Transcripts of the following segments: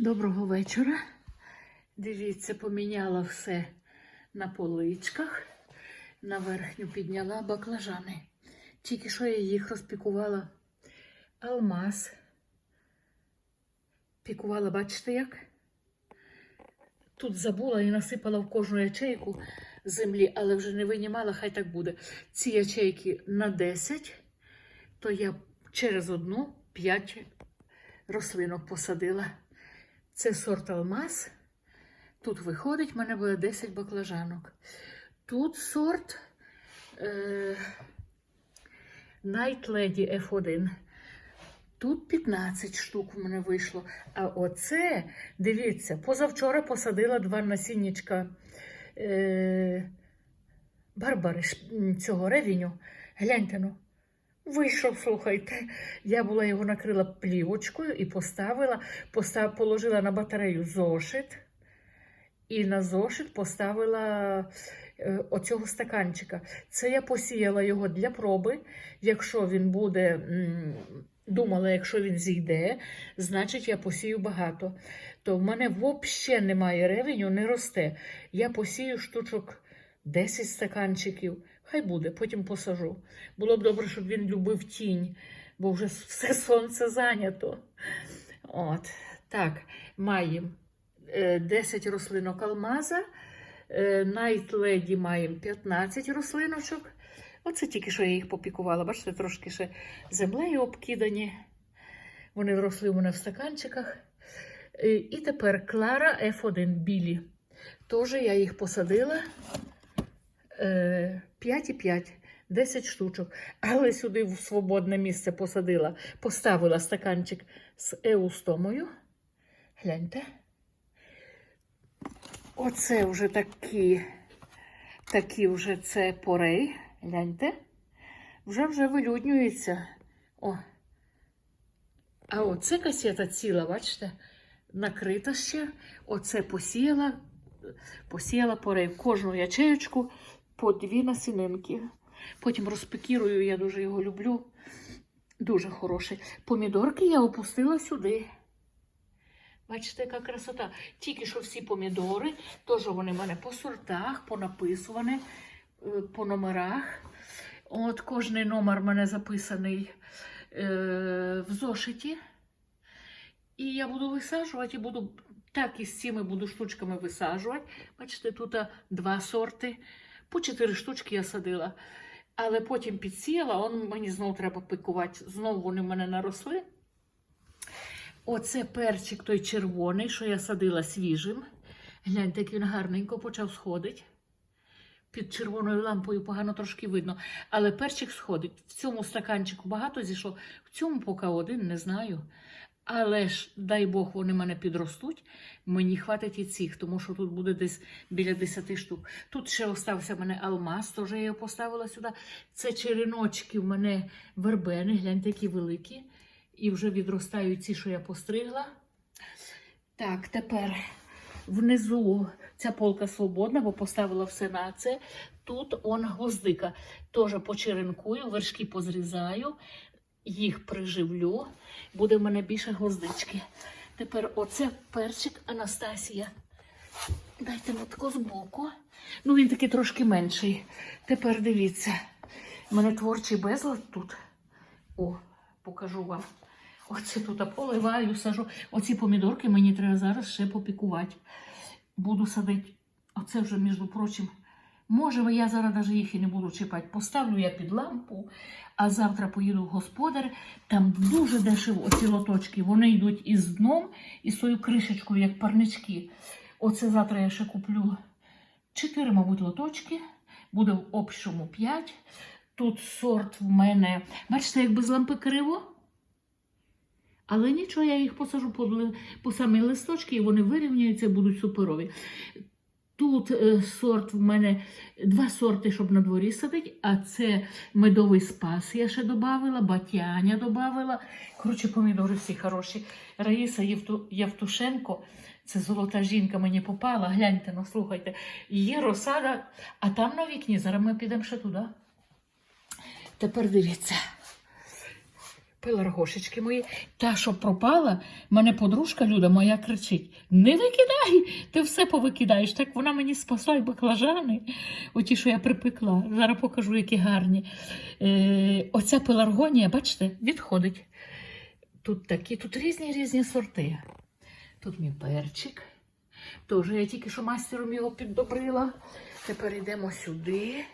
Доброго вечора. Дивіться, поміняла все на поличках. На верхню підняла баклажани. Тільки що я їх розпікувала. Алмаз. Пікувала, бачите як? Тут забула і насипала в кожну ячейку землі, але вже не винімала, хай так буде. Ці ячейки на 10, то я через одну 5 рослинок посадила. Це сорт алмаз. Тут виходить, в мене буде 10 баклажанок. Тут сорт е, Night Lady F1. Тут 15 штук в мене вийшло. А оце, дивіться, позавчора посадила два насіннячка е, Барбари цього ревіню. Гляньте ну. Вийшов, слухайте. Я була його накрила плівочкою і поставила, постав, положила на батарею зошит. І на зошит поставила е, оцього стаканчика. Це я посіяла його для проби. Якщо він буде, думала, якщо він зійде, значить я посію багато. То в мене взагалі немає ревеню, не росте. Я посію штучок 10 стаканчиків. Хай буде, потім посажу. Було б добре, щоб він любив тінь, бо вже все сонце зайнято. От, так, маємо е, 10 рослинок алмаза. Е, Night Lady маємо 15 рослиночок. Оце тільки що я їх попікувала. Бачите, трошки ще землею обкидані. Вони росли у мене в стаканчиках. Е, І тепер Клара F1 білі. Теж я їх посадила. Е, 5,5, 10 штучок. Але сюди в свободне місце посадила, поставила стаканчик з еустомою. Гляньте. Оце вже такі, такі вже це порей. Гляньте. Вже вже вилюднюється. О. А оце касета ціла, бачите, накрита ще. Оце посіяла, посіяла порей в кожну ячеючку по дві насінинки. Потім розпекірую, я дуже його люблю. Дуже хороший. Помідорки я опустила сюди. Бачите, яка красота. Тільки що всі помідори, теж вони в мене по сортах, понаписувані, е, по номерах. От кожний номер в мене записаний е, в зошиті. І я буду висаджувати, і буду так і з цими буду штучками висаджувати. Бачите, тут два сорти. По чотири штучки я садила. Але потім підсіяла, он мені знову треба пикувати. Знову вони в мене наросли. Оце перчик той червоний, що я садила свіжим. Гляньте, як він гарненько почав сходити. Під червоною лампою погано трошки видно. Але перчик сходить. В цьому стаканчику багато зійшов, в цьому поки один, не знаю. Але ж, дай Бог, вони мене підростуть. Мені хватить і цих, тому що тут буде десь біля 10 штук. Тут ще остався в мене алмаз, теж я його поставила сюди. Це череночки в мене вербени, гляньте, які великі. І вже відростають ці, що я постригла. Так, тепер внизу ця полка свободна, бо поставила все на це. Тут он гвоздика. Теж почеренкую, вершки позрізаю, їх приживлю. Буде в мене більше гвоздички. Тепер оце перчик Анастасія. Дайте мотко збоку. Ну, він такий трошки менший. Тепер дивіться. У мене творчий безлад тут. О, покажу вам. Оце тут поливаю, сажу. Оці помідорки мені треба зараз ще попікувати. Буду садити. Оце вже, між прочим, може, я зараз навіть їх і не буду чіпати. Поставлю я під лампу, а завтра поїду в господар. Там дуже дешево оці лоточки. Вони йдуть із дном і з тою кришечкою, як парнички. Оце завтра я ще куплю чотири, мабуть, лоточки. Буде в общому 5. Тут сорт в мене. Бачите, як без лампи криво? Але нічого, я їх посажу по, по самі листочки, і вони вирівняються, будуть суперові. Тут е, сорт в мене два сорти, щоб на дворі садити, а це медовий спас я ще додавала, батяня додавала. Коротше, помідори всі хороші. Раїса Євтушенко, це золота жінка мені попала. Гляньте, ну слухайте, є розсада, а там на вікні, зараз ми підемо ще туди. Тепер дивіться. Пеларгошечки мої. Та, що пропала, мене подружка Люда моя кричить: Не викидай! Ти все повикидаєш. Так вона мені спасла й баклажани. Оті, що я припекла. Зараз покажу, які гарні. Е, оця пеларгонія, бачите, відходить. Тут такі, тут різні різні сорти. Тут мій перчик. Теж я тільки що мастером його піддобрила. Тепер йдемо сюди.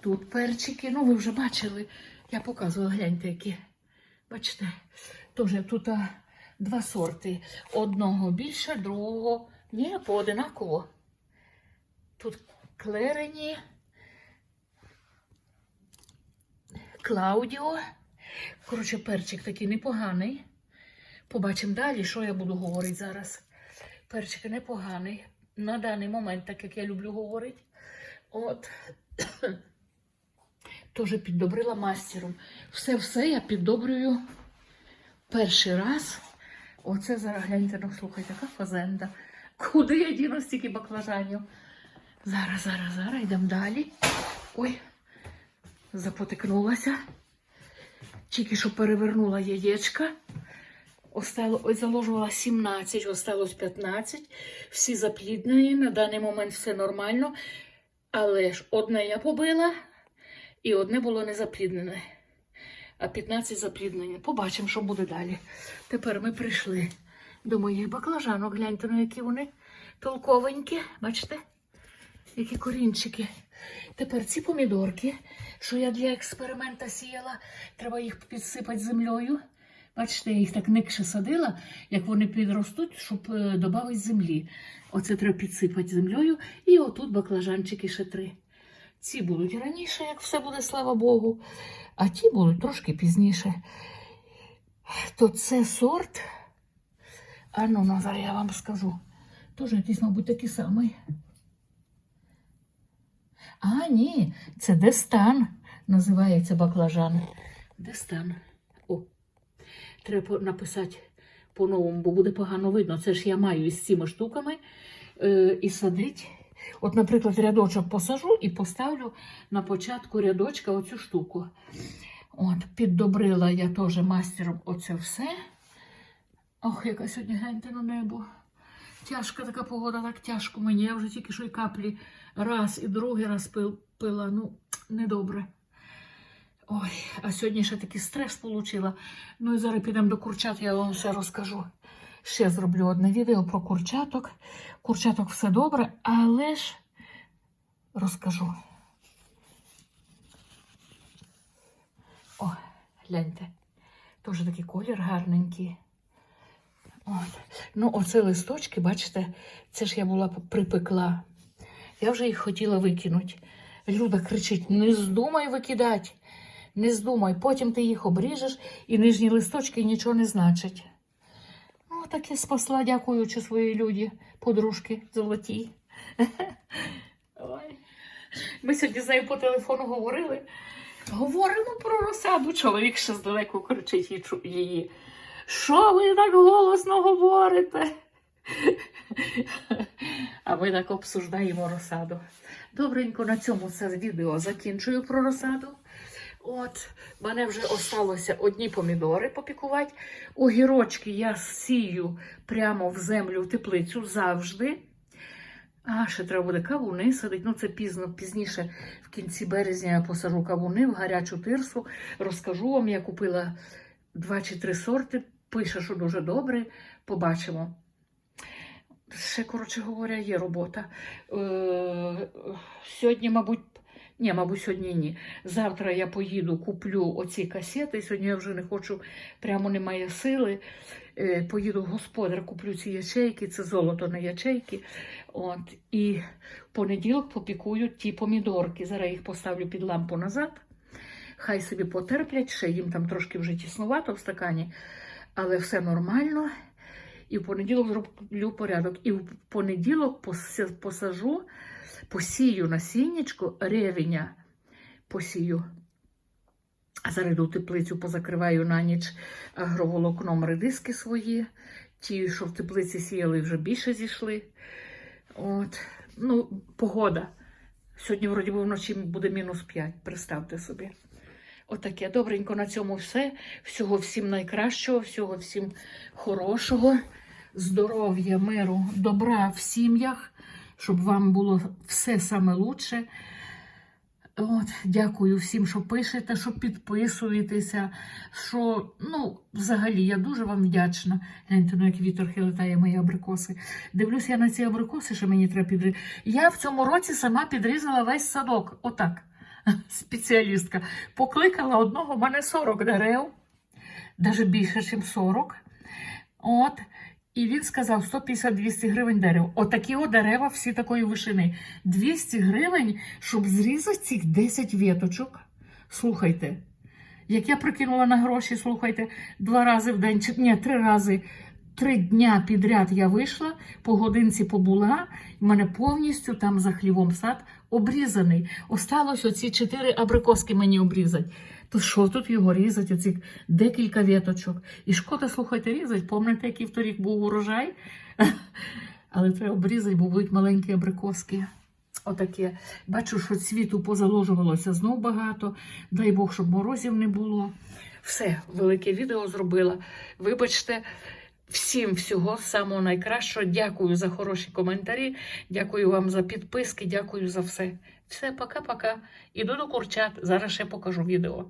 Тут перчики. Ну, ви вже бачили. Я показувала, гляньте, які. Бачите, теж тут два сорти. Одного більше, другого. Ні, поодинаково. Тут клерені, Клаудіо. Коротше, перчик такий непоганий. Побачимо далі, що я буду говорити зараз. Перчик непоганий. На даний момент, так як я люблю говорити. От. Теж піддобрила мастером. Все-все я піддобрюю перший раз. Оце зараз гляньте, ну слухайте, яка фазенда. Куди я діну стільки баклажанів? Зараз, зараз, зараз, йдемо далі. Ой, запотикнулася. Тільки що перевернула яєчка. Остало, ось заложувала 17, осталось 15. Всі запліднені. На даний момент все нормально. Але ж одне я побила, і одне було не запліднене. А 15 запліднені. Побачимо, що буде далі. Тепер ми прийшли до моїх баклажанок. Гляньте, на які вони толковенькі. Бачите? Які корінчики. Тепер ці помідорки, що я для експеримента сіяла, треба їх підсипати землею. Бачите, я їх так никше садила, як вони підростуть, щоб е, додати землі. Оце треба підсипати землею. І отут баклажанчики ще три. Ці будуть раніше, як все буде, слава Богу. А ті будуть трошки пізніше. То це сорт. А ну, зараз я вам скажу. Теж якийсь, мабуть, такий самий. А, ні, це Дестан називається баклажан. Дестан. О, треба написати по-новому, бо буде погано видно. Це ж я маю із цими штуками е, і садить. От, наприклад, рядочок посажу і поставлю на початку рядочка оцю штуку. От, піддобрила я теж мастером оце все. Ох, яка сьогодні гляньте на небо. Тяжка така погода, так тяжко мені. Я вже тільки що й каплі раз і другий раз пил, пила. Ну, недобре. Ой, а сьогодні ще такий стрес отримала. Ну і зараз підемо до курчат, я вам все розкажу. Ще зроблю одне відео про курчаток. Курчаток все добре, але ж розкажу. О, гляньте. Теж такий колір гарненький. От. Ну, оце листочки, бачите, це ж я була припекла. Я вже їх хотіла викинути. Люда кричить: не здумай викидати, не здумай. Потім ти їх обріжеш і нижні листочки нічого не значать. Так я спасла, дякуючи своїй люді, подружки золотій. Ой. Ми сьогодні з нею по телефону говорили. Говоримо про розсаду. Чоловік ще здалеку кричить її. Що ви так голосно говорите? А ми так обсуждаємо розсаду. Добренько, на цьому це відео закінчую про розсаду. От, мене вже осталося одні помідори попікувати. Огірочки я сію прямо в землю в теплицю завжди. А ще треба буде кавуни садити. Ну, це пізно, пізніше, в кінці березня я посажу кавуни в гарячу тирсу. Розкажу вам, я купила два чи три сорти. Пише, що дуже добре. Побачимо. Ще, коротше говоря, є робота. Е, сьогодні, мабуть, ні, мабуть, сьогодні ні. Завтра я поїду, куплю оці касети. Сьогодні я вже не хочу, прямо немає сили. Е, поїду в господар, куплю ці ячейки, це золото на ячейки. От, і в понеділок попікую ті помідорки. Зараз їх поставлю під лампу назад. Хай собі потерплять, ще їм там трошки вже тіснувато в стакані, але все нормально. І в понеділок зроблю порядок. І в понеділок посажу, посію насіннячко ревеня посію. В теплицю, позакриваю на ніч агроволокном редиски свої. Ті, що в теплиці сіяли, вже більше зійшли. От. Ну, погода. Сьогодні, вроді вночі буде мінус 5, представте собі. Отаке. Добренько на цьому все. Всього всім найкращого, всього всім хорошого, здоров'я, миру, добра в сім'ях, щоб вам було все саме лучше. От, дякую всім, що пишете, що підписуєтеся. Що, ну, взагалі, я дуже вам вдячна. Гляньте, ну, як вітер хилитає мої абрикоси. Дивлюсь я на ці абрикоси, що мені треба підрізати. Я в цьому році сама підрізала весь садок. Отак. Спеціалістка. Покликала одного, в мене 40 дерев, навіть більше, ніж 40. От. І він сказав 150-200 гривень дерево. Отакі о дерева всі такої вишини. 200 гривень, щоб зрізати цих 10 віточок. Слухайте, як я прикинула на гроші, слухайте, два рази в день, чи ні, три рази, три дня підряд я вийшла, по годинці побула, в мене повністю там за хлівом сад обрізаний. Осталось оці чотири абрикоски мені обрізати. То що тут його різати, оці декілька віточок. І шкода, слухайте, різати. Пам'ятаєте, який вторік був урожай? Але треба обрізати, бо будуть маленькі абрикоски. Отаке. Бачу, що цвіту позаложувалося знов багато. Дай Бог, щоб морозів не було. Все, велике відео зробила. Вибачте. Всім всього самого найкращого. Дякую за хороші коментарі. Дякую вам за підписки. Дякую за все. Все, пока-пока. Іду до курчат. Зараз ще покажу відео.